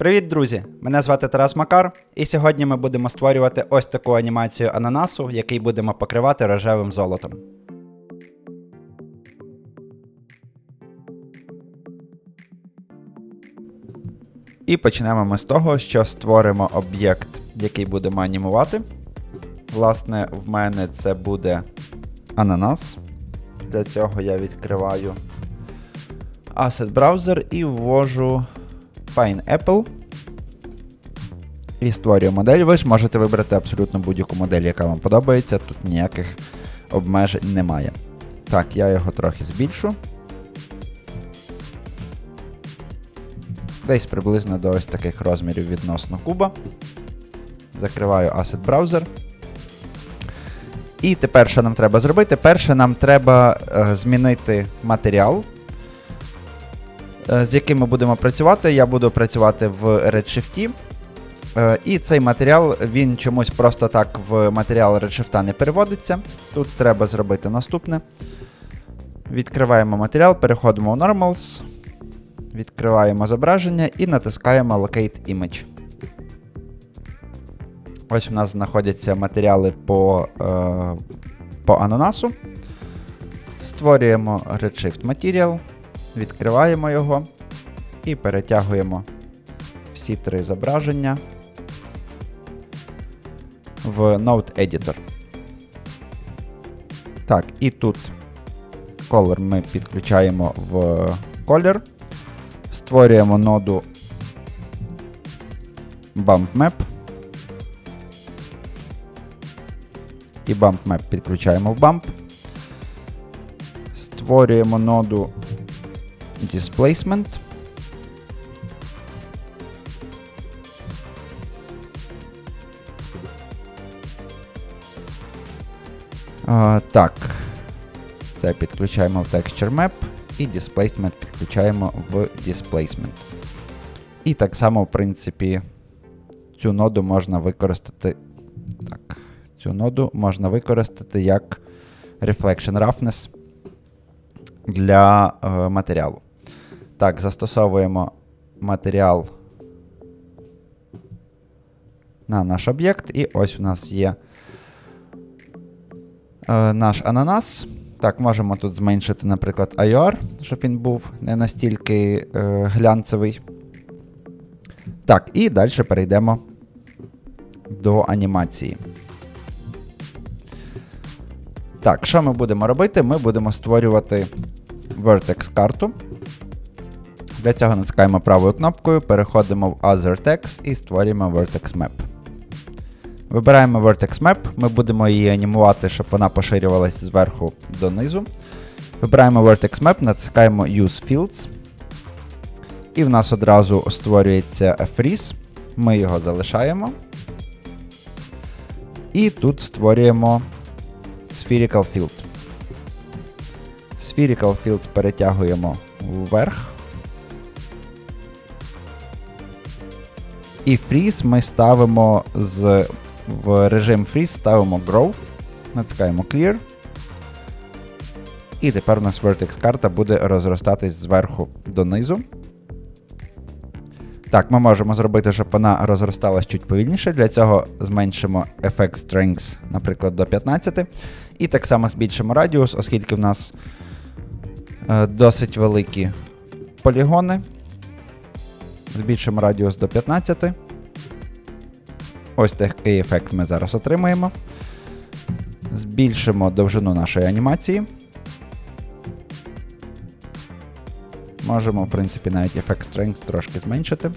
Привіт, друзі! Мене звати Тарас Макар, і сьогодні ми будемо створювати ось таку анімацію ананасу, який будемо покривати рожевим золотом. І почнемо ми з того, що створимо об'єкт, який будемо анімувати. Власне, в мене це буде ананас. Для цього я відкриваю Asset Browser і ввожу Pineapple. І створюю модель. Ви ж можете вибрати абсолютно будь-яку модель, яка вам подобається. Тут ніяких обмежень немає. Так, я його трохи збільшу. Десь приблизно до ось таких розмірів відносно куба. Закриваю Asset Browser. І тепер, що нам треба зробити? Перше, нам треба е, змінити матеріал, з яким ми будемо працювати. Я буду працювати в Redshift. Е, і цей матеріал він чомусь просто так в матеріал Redshift не переводиться. Тут треба зробити наступне. Відкриваємо матеріал, переходимо у Normals, відкриваємо зображення і натискаємо Locate Image. Ось у нас знаходяться матеріали по, е, по ананасу. Створюємо Redshift Material, відкриваємо його і перетягуємо всі три зображення в Node Editor. Так, і тут color ми підключаємо в колір. Створюємо ноду Bump Map. І Bump Map підключаємо в Bump. Створюємо ноду Displacement. А, так. Це підключаємо в Texture Map і Displacement підключаємо в Displacement. І так само, в принципі, цю ноду можна використати. Так, цю ноду можна використати як Reflection Roughness для е, матеріалу. Так, застосовуємо матеріал на наш об'єкт, і ось у нас є е, наш ананас. Так, можемо тут зменшити, наприклад, IR, щоб він був не настільки е, глянцевий. Так, і далі перейдемо до анімації. Так, що ми будемо робити? Ми будемо створювати vertex карту. Для цього натискаємо правою кнопкою, переходимо в Other Text і створюємо Vertex Map. Вибираємо Vertex Map, ми будемо її анімувати, щоб вона поширювалася зверху донизу. Вибираємо Vertex Map, натискаємо Use Fields. І в нас одразу створюється Freeze. Ми його залишаємо. І тут створюємо Spherical Field. Spherical Field перетягуємо вверх. І Freeze ми ставимо з в режим Freeze ставимо Grow, натискаємо Clear. І тепер у нас Vertex карта буде розростатись зверху донизу. Так, ми можемо зробити, щоб вона розросталась чуть повільніше. Для цього зменшимо Effect Strength, наприклад, до 15. І так само збільшимо радіус, оскільки в нас е, досить великі полігони. Збільшимо радіус до 15. Ось такий ефект ми зараз отримаємо. Збільшимо довжину нашої анімації. Можемо, в принципі, навіть Effect Strength трошки зменшити.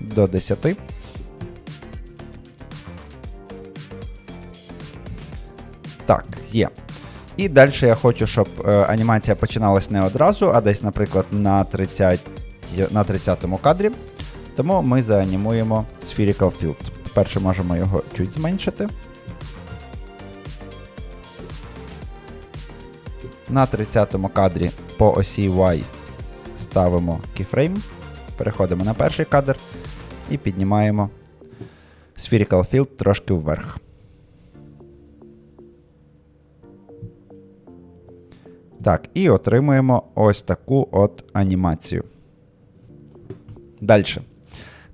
До 10. Так, є. І далі я хочу, щоб е, анімація починалась не одразу, а десь, наприклад, на 30 на 30-му кадрі. Тому ми заанімуємо Spherical Field. Перше можемо його чуть зменшити. На 30-му кадрі по осі Y ставимо keyframe, переходимо на перший кадр і піднімаємо Spherical Field трошки вверх. Так, і отримуємо ось таку от анімацію. Далі.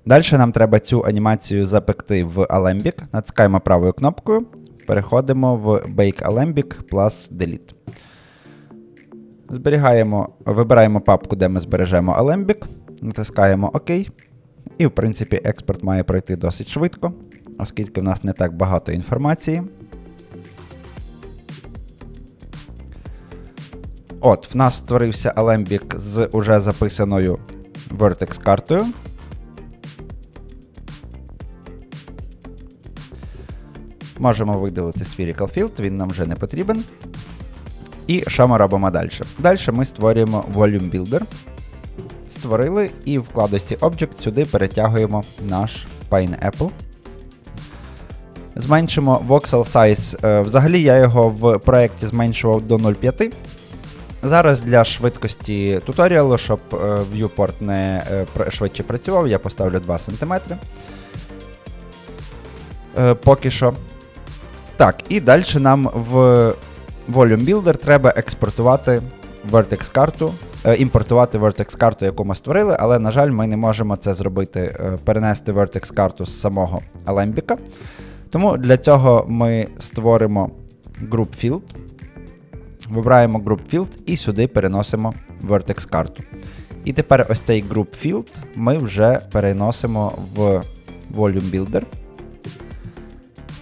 Далі нам треба цю анімацію запекти в Alembic. Натискаємо правою кнопкою. Переходимо в Bake Alembic plus Delete. Зберігаємо, вибираємо папку, де ми збережемо Alembic, натискаємо ОК. І, в принципі, експорт має пройти досить швидко, оскільки в нас не так багато інформації. От, в нас створився Alembic з уже записаною Vertex картою. Можемо видалити Spherical Field, він нам вже не потрібен. І що ми робимо далі? Далі ми створюємо Volume Builder. Створили і в вкладості Object сюди перетягуємо наш Pineapple. Зменшимо voxel size. Е, Взагалі я його в проєкті зменшував до 0,5. Зараз для швидкості туторіалу, щоб е, viewport не е, швидше працював, я поставлю 2 см. Е, Поки що. Так, і далі нам в Volume Builder треба експортувати Vertex карту, імпортувати Vertex карту, яку ми створили, але, на жаль, ми не можемо це зробити, перенести Vertex карту з самого Alembic. Тому для цього ми створимо Group Field. Вибираємо Group Field і сюди переносимо Vertex карту. І тепер ось цей Group Field ми вже переносимо в Volume Builder.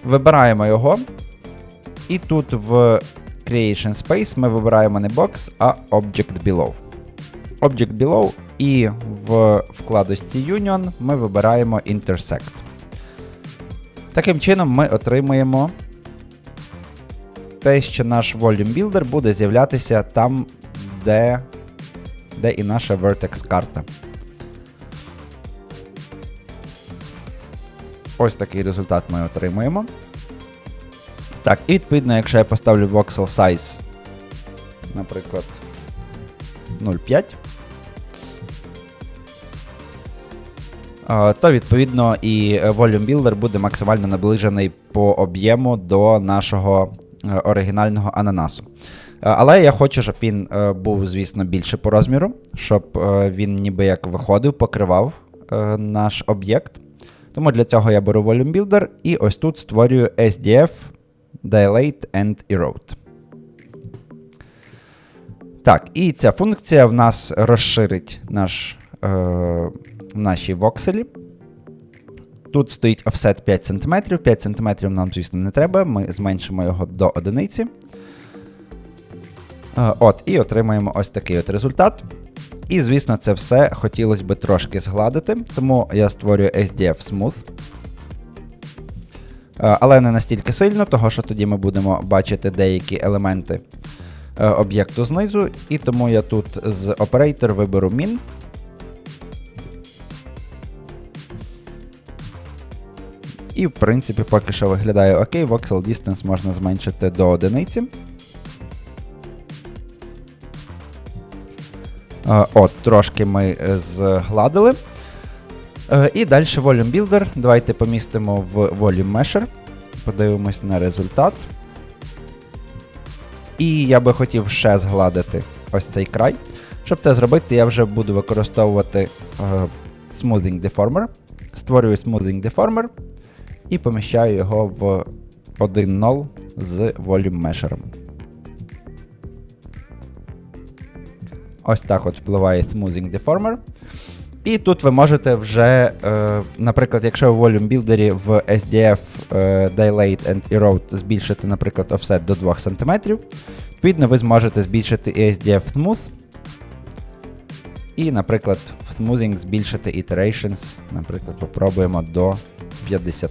Вибираємо його. І тут в Creation Space ми вибираємо не Box, а Object Below. Object Below і в вкладочці Union ми вибираємо Intersect. Таким чином ми отримуємо те, що наш Volume Builder буде з'являтися там, де, де і наша Vertex карта. Ось такий результат ми отримуємо. Так, і відповідно, якщо я поставлю voxel size, наприклад, 0,5, то відповідно і е, Volume Builder буде максимально наближений по об'єму до нашого е, оригінального ананасу. Е, Але я хочу, щоб він е, був, звісно, більше по розміру, щоб е, він ніби як виходив, покривав е, наш об'єкт. Тому для цього я беру Volume Builder і ось тут створюю SDF Dilate and Erode. Так, і ця функція в нас розширить наш, е, наші вокселі. Тут стоїть offset 5 см. 5 см нам, звісно, не треба. Ми зменшимо його до одиниці. Е, От, і отримаємо ось такий от результат. І, звісно, це все хотілося би трошки згладити, тому я створюю SDF Smooth. Е, Але не настільки сильно, того що тоді ми будемо бачити деякі елементи е, об'єкту знизу, і тому я тут з Operator виберу Min. І, в принципі, поки що виглядає окей, Voxel Distance можна зменшити до одиниці. От, трошки ми е, згладили. Е, І далі Volume Builder. Давайте помістимо в Volume Measure. Подивимось на результат. І я би хотів ще згладити ось цей край. Щоб це зробити, я вже буду використовувати е, Smoothing Deformer. Створюю Smoothing Deformer і поміщаю його в 1.0 з Volume Measure. Ось так от впливає Smoothing Deformer. І тут ви можете вже, е, наприклад, якщо в Volume Builder в SDF е, Dilate and Erode збільшити, наприклад, offset до 2 см, відповідно, ви зможете збільшити і SDF Smooth. І, наприклад, в Smoothing збільшити Iterations, наприклад, попробуємо до 50.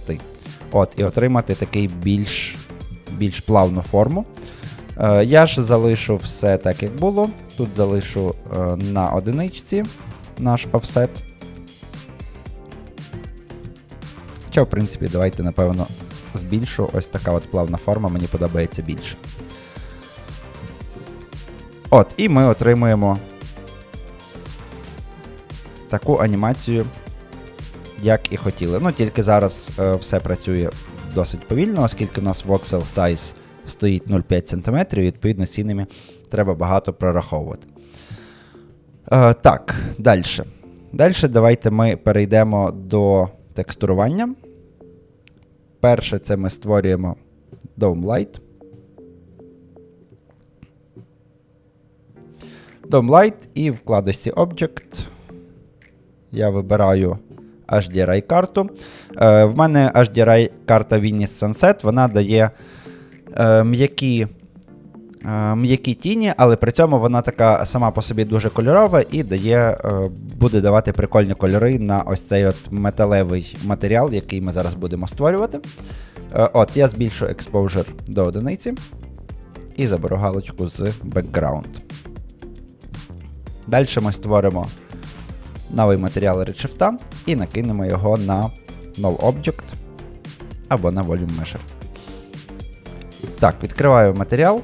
От, і отримати такий більш, більш плавну форму. Е, Я ж залишу все так, як було. Тут залишу е, на одиничці наш офсет. Хоча, в принципі, давайте, напевно, збільшу. Ось така от плавна форма, мені подобається більше. От, і ми отримуємо таку анімацію, як і хотіли. Ну, тільки зараз е, все працює досить повільно, оскільки в нас voxel size стоїть 0,5 см, і відповідно цінами треба багато прораховувати. Е, так, далі. Далі давайте ми перейдемо до текстурування. Перше, це ми створюємо Dome Light. Dome Light і в вкладочці Object я вибираю HDRI карту. Е, в мене HDRI карта Venice Sunset, вона дає е, м'які. е, М'які тіні, але при цьому вона така сама по собі дуже кольорова і дає, е, буде давати прикольні кольори на ось цей от металевий матеріал, який ми зараз будемо створювати. Е, От, я збільшу exposure до одиниці і заберу галочку з background. Далі ми створимо новий матеріал Redshift і накинемо його на Null Object або на Volume Measure. Так, відкриваю матеріал.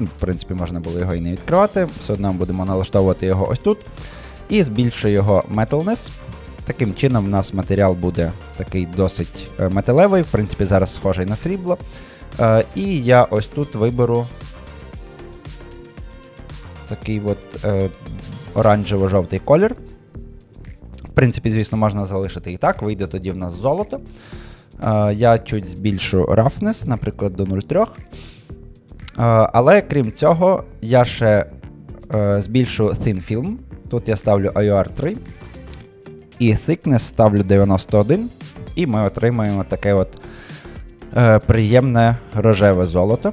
Ну, В принципі, можна було його і не відкривати, все одно будемо налаштовувати його ось тут. І збільшую його Metalness. Таким чином, у нас матеріал буде такий досить е, металевий, в принципі, зараз схожий на срібло. Е, і я ось тут виберу такий от е, оранжево-жовтий колір. В принципі, звісно, можна залишити і так, вийде тоді в нас золото. Е, я чуть збільшу roughness, наприклад, до 0,3. Е, але крім цього, я ще е, збільшу Thin Film. Тут я ставлю IOR 3. І thickness ставлю 91. І ми отримаємо таке от е, приємне рожеве золото.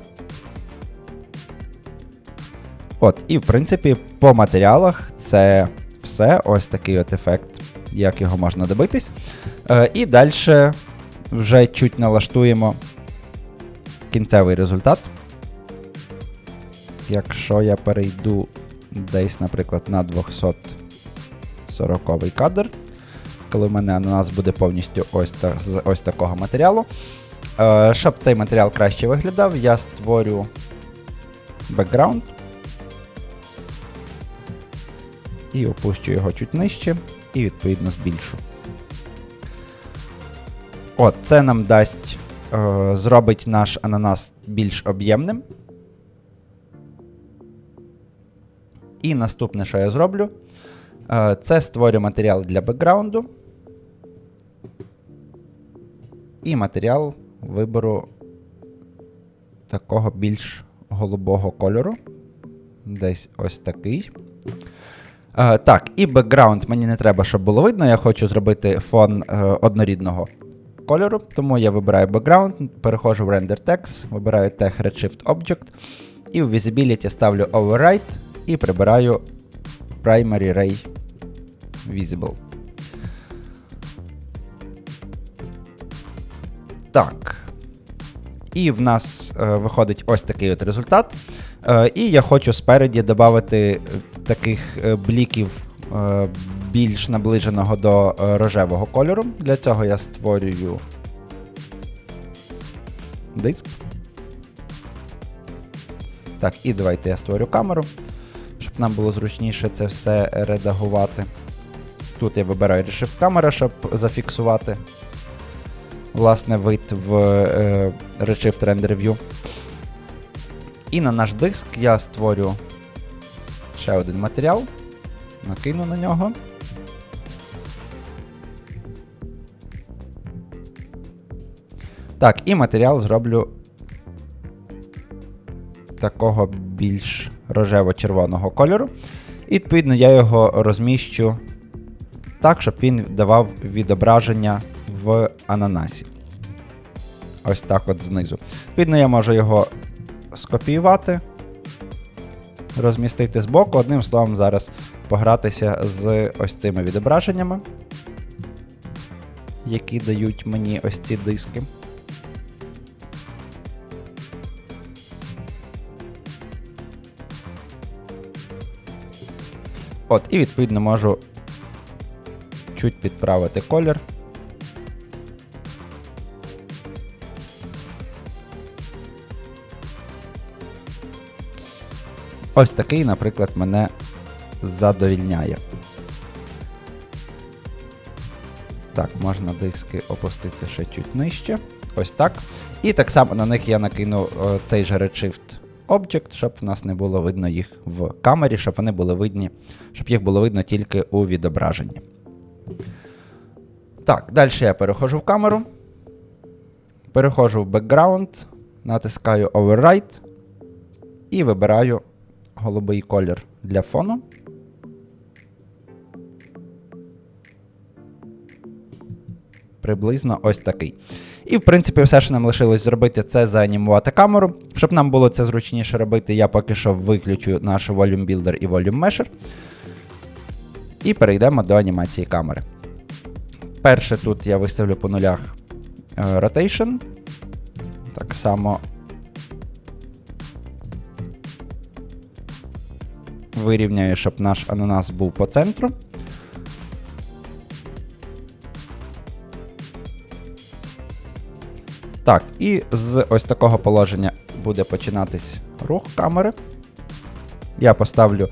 От, і в принципі, по матеріалах це все. Ось такий от ефект, як його можна добитись. Е, і далі вже чуть налаштуємо кінцевий результат. Якщо я перейду десь, наприклад, на 240 кадр, коли в мене ананас буде повністю ось, та, з ось такого матеріалу. Е, щоб цей матеріал краще виглядав, я створю бекграунд і опущу його чуть нижче, і відповідно збільшу. От, це нам дасть, е, зробить наш ананас більш об'ємним. І наступне, що я зроблю, е, це створю матеріал для бекграунду. І матеріал виберу такого більш голубого кольору. Десь ось такий. Е, так, і бекграунд мені не треба, щоб було видно. Я хочу зробити фон е, однорідного кольору. Тому я вибираю бекграунд, переходжу в Render Text, вибираю Tag Redshift Object. І в Visibility ставлю Override і прибираю Primary Ray Visible. Так. І в нас е, виходить ось такий от результат. Е, і я хочу спереді додати таких е, бліків е, більш наближеного до е, рожевого кольору. Для цього я створюю диск. Так, і давайте я створю камеру, щоб нам було зручніше це все редагувати. Тут я вибираю Reshift камера, щоб зафіксувати власне вид в е, Redshift Render View. І на наш диск я створю ще один матеріал, накину на нього. Так, і матеріал зроблю такого більш рожево-червоного кольору. І відповідно я його розміщу так, щоб він давав відображення в ананасі. Ось так от знизу. Відповідно, я можу його скопіювати, розмістити збоку. Одним словом, зараз погратися з ось цими відображеннями, які дають мені ось ці диски. От, і відповідно можу чуть підправити колір. Ось такий, наприклад, мене задовільняє. Так, можна диски опустити ще чуть нижче. Ось так. І так само на них я накину о, цей же Redshift Object, щоб в нас не було видно їх в камері, щоб вони були видні, щоб їх було видно тільки у відображенні. Так, далі я переходжу в камеру. Переходжу в background, натискаю Override і вибираю голубий колір для фону. Приблизно ось такий. І, в принципі, все, що нам лишилось зробити, це заанімувати камеру. Щоб нам було це зручніше робити, я поки що виключу наш Volume Builder і Volume Mesher. І перейдемо до анімації камери. Перше тут я виставлю по нулях е, Rotation. Так само вирівняю, щоб наш ананас був по центру. Так, і з ось такого положення буде починатись рух камери. Я поставлю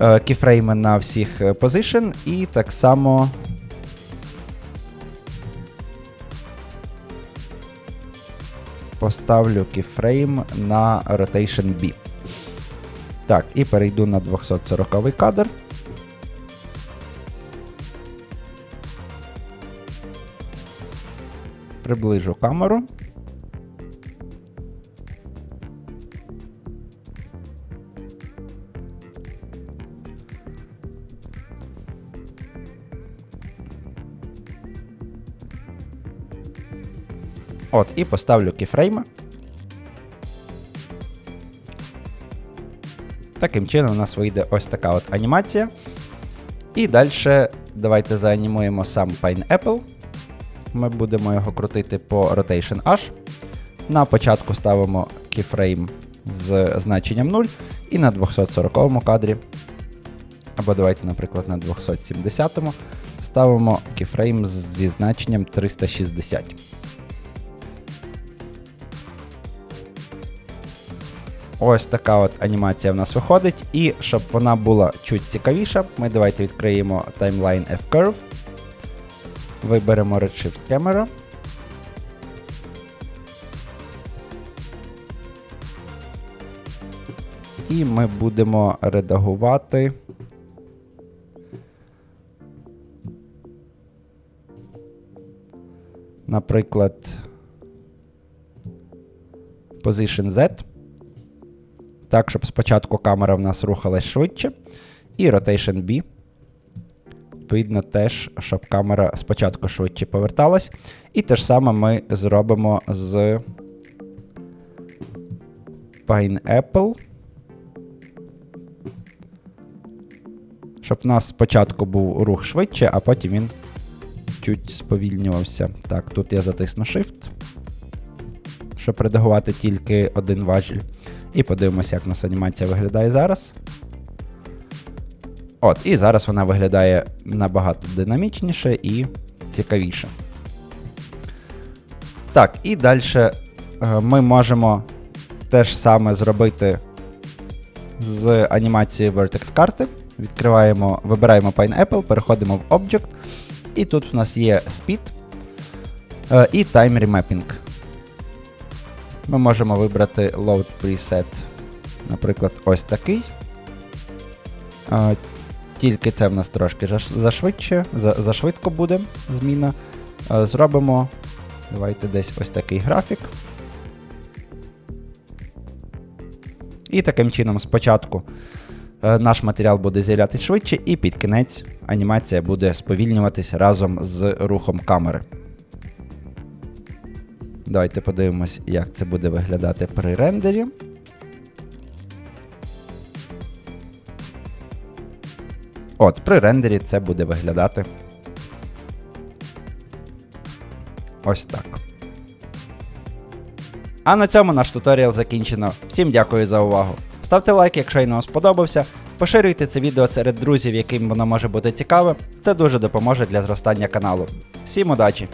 е, кіфрейми на всіх е, позишн і так само. Поставлю кіфрейм на Rotation B. Так, і перейду на 240 кадр. Приближу камеру. От, і поставлю кіфрейми. Таким чином у нас вийде ось така от анімація. І далі давайте заанімуємо сам Pineapple. Ми будемо його крутити по Rotation H. На початку ставимо keyframe з значенням 0 і на 240 кадрі. Або давайте, наприклад, на 270 ставимо keyframe зі значенням 360. Ось така от анімація в нас виходить. І щоб вона була чуть цікавіша, ми давайте відкриємо Timeline F-Curve. Виберемо Redshift Camera. І ми будемо редагувати. Наприклад, Position Z. Так, щоб спочатку камера в нас рухалась швидше. І Rotation B. Відповідно, теж, щоб камера спочатку швидше поверталась. І те ж саме ми зробимо з Pineapple. Щоб в нас спочатку був рух швидше, а потім він чуть сповільнювався. Так, тут я затисну Shift, щоб редагувати тільки один важіль. І подивимося, як у нас анімація виглядає зараз. От, і зараз вона виглядає набагато динамічніше і цікавіше. Так, і далі ми можемо те ж саме зробити з анімацією Vertex карти. Відкриваємо, вибираємо Pineapple, переходимо в Object. І тут у нас є Speed е, і Time Remapping. Ми можемо вибрати Load Preset, наприклад, ось такий. Тільки це в нас трошки зашвидше, зашвидко буде зміна. Зробимо. Давайте десь ось такий графік. І таким чином спочатку е, наш матеріал буде з'являтися швидше, і під кінець анімація буде сповільнюватись разом з рухом камери. Давайте подивимось, як це буде виглядати при рендері. От, при рендері це буде виглядати. Ось так. А на цьому наш туторіал закінчено. Всім дякую за увагу. Ставте лайк, якщо він вам сподобався. Поширюйте це відео серед друзів, яким воно може бути цікаве. Це дуже допоможе для зростання каналу. Всім удачі!